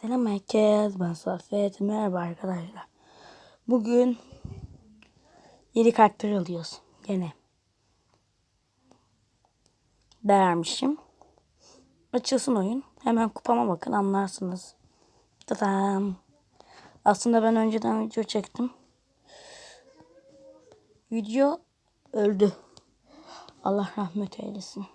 Selam herkes. Ben Safet. Merhaba arkadaşlar. Bugün yeni karakter alıyoruz. Gene. Beğenmişim. Açılsın oyun. Hemen kupama bakın anlarsınız. Tadam. Aslında ben önceden video çektim. Video öldü. Allah rahmet eylesin.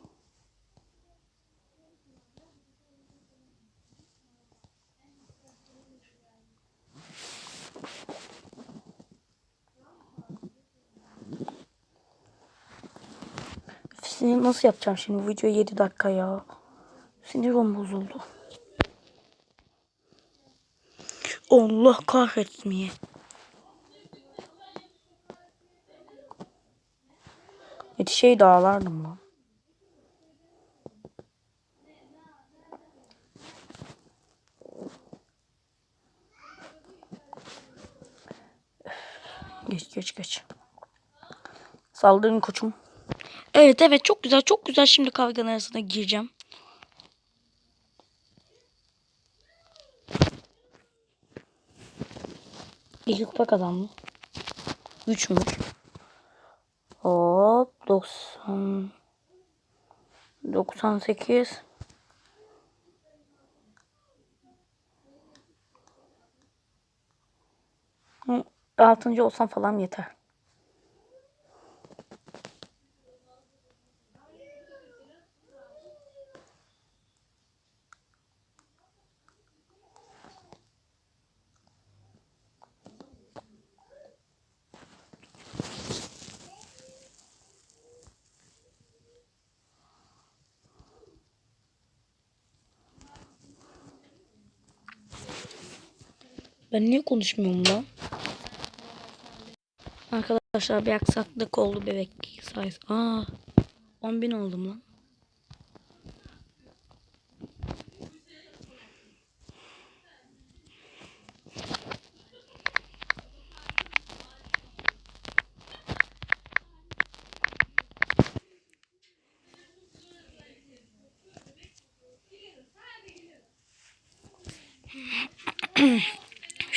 Sinir nasıl yapacağım şimdi? Video 7 dakika ya. Sinirim bozuldu. Allah kahretmeye. Yetişeyi dağlardım lan. Geç geç geç. Saldırın koçum. Evet evet çok güzel çok güzel şimdi kavganın arasına gireceğim. İki kupa kazandım. Üç mü? Hop 90 98 Hı, Altıncı olsam falan yeter. Ben niye konuşmuyorum lan? Arkadaşlar bir aksaklık oldu bebek sayısı. Aa, 10 bin oldum lan.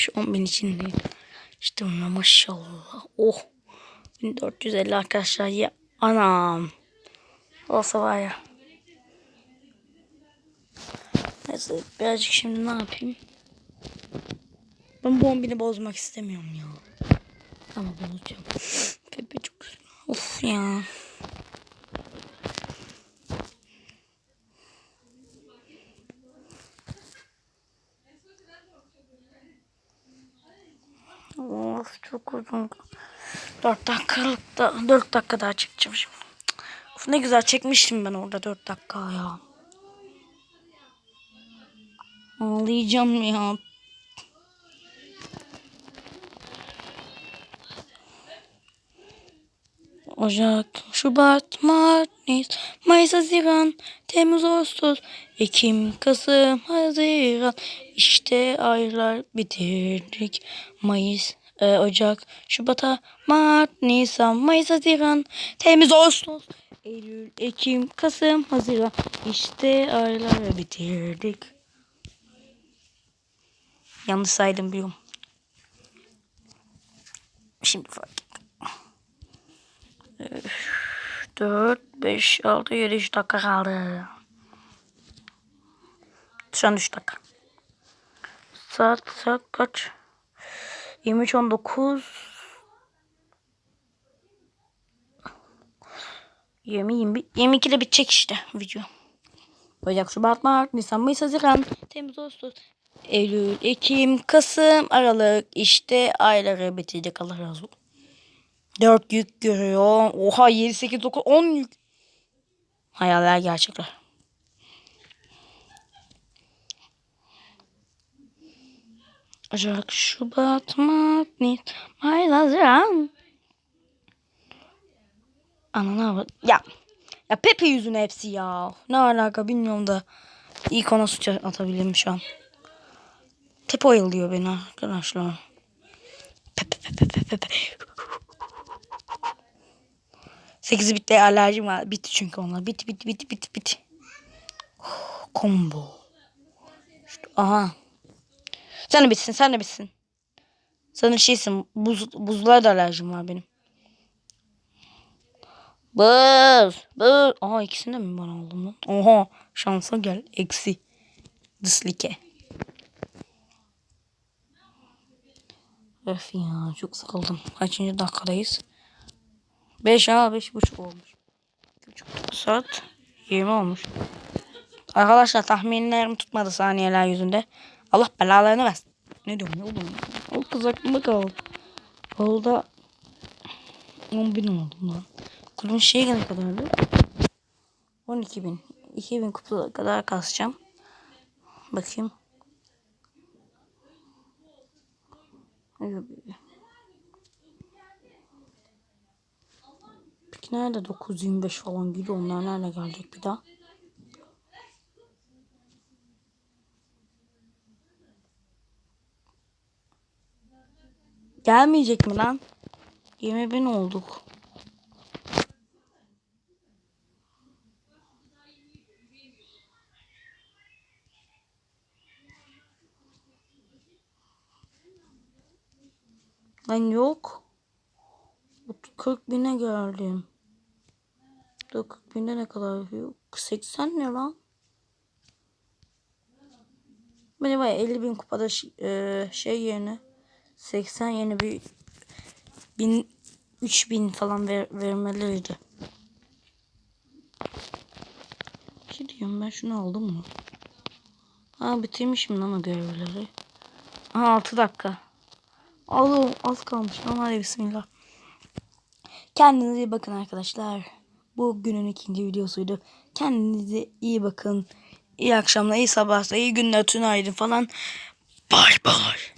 Şu 10 bin içindeyim. İşte maşallah. Oh. 1450 arkadaşlar ya. Anam. Olsa var ya. Neyse birazcık şimdi ne yapayım? Ben bu 10 bini bozmak istemiyorum ya. Ama bozacağım. Pepe çok güzel. Of ya. Of çok uzun. 4 dakikalık da 4 dakika daha çekeceğim şimdi. Of ne güzel çekmiştim ben orada 4 dakika ya. Ağlayacağım ya. Ocak, Şubat, Mart, Nisan, Mayıs, Haziran, Temmuz, Ağustos, Ekim, Kasım, Haziran. İşte aylar bitirdik. Mayıs, e, Ocak, Şubat'a, Mart, Nisan, Mayıs, Haziran, Temmuz, Ağustos, Eylül, Ekim, Kasım, Haziran. İşte ayları bitirdik. Yanlış saydım biliyorum. Şimdi fark ettim. 4, 5, 6, 7, 3 dakika kaldı. Şu an 3 dakika. Saat, saat kaç? 23, 19. 20, 21, 22'de bitecek işte video. Ocak, Şubat, Mart, Nisan, Mayıs, Haziran, Temmuz, Ağustos, Eylül, Ekim, Kasım, Aralık. işte ayları bitecek Allah razı olsun. 4 yük görüyor. Oha 7, 8, 9, 10 yük. Hayaller gerçekler. Ocak, Şubat, Mart, Nisan, Mayıs, Haziran. Anana bak. Ya. Ya Pepe yüzüne hepsi ya. Ne alaka bilmiyorum da. İlk ona suç atabilirim şu an. Tep oyalıyor beni arkadaşlar. Pepe pepe pepe pepe. 8 bitte alerjim var. Bitti çünkü onlar. Bitti bitti bitti bitti bitti. Combo. İşte, aha. Sen de bitsin sen de bitsin. Sana şeysin buz, buzlara da alerjim var benim. Buz. Buz. Aa ikisini de mi ben aldım lan? Oha şansa gel. Eksi. Dislike. Öf ya çok sıkıldım. Kaçıncı dakikadayız? 5 ha 5 buçuk olmuş. 2,5 saat 20 olmuş. Arkadaşlar tahminlerim tutmadı saniyeler yüzünde. Allah belalarını versin. Ne diyorum oğlum? O kız aklımda kaldı. Olda 10 bin oldum lan. Kulübün şeyi ne kadardı? 12 bin. 2 bin kupa kadar kasacağım. Bakayım. Peki nerede 925 falan gidiyor onlar nerede gelecek bir daha? Gelmeyecek mi lan? 20 bin olduk. Lan yok. 40 bine geldim. Da 40 binde ne kadar yapıyor? 80 ne lan? Benim var ya 50 bin kupada ş- e, şey yerine 80 yeni bir bin 3000 falan ver, vermeleriydi. Bir şey diyorum ben şunu aldım mı? Ha bitirmişim lan o görevleri. Aha 6 dakika. Oğlum az kalmış lan hadi bismillah. Kendinize iyi bakın arkadaşlar. Bu günün ikinci videosuydu. Kendinize iyi bakın. İyi akşamlar, iyi sabahlar, iyi günler, tünaydın falan. Bay bay.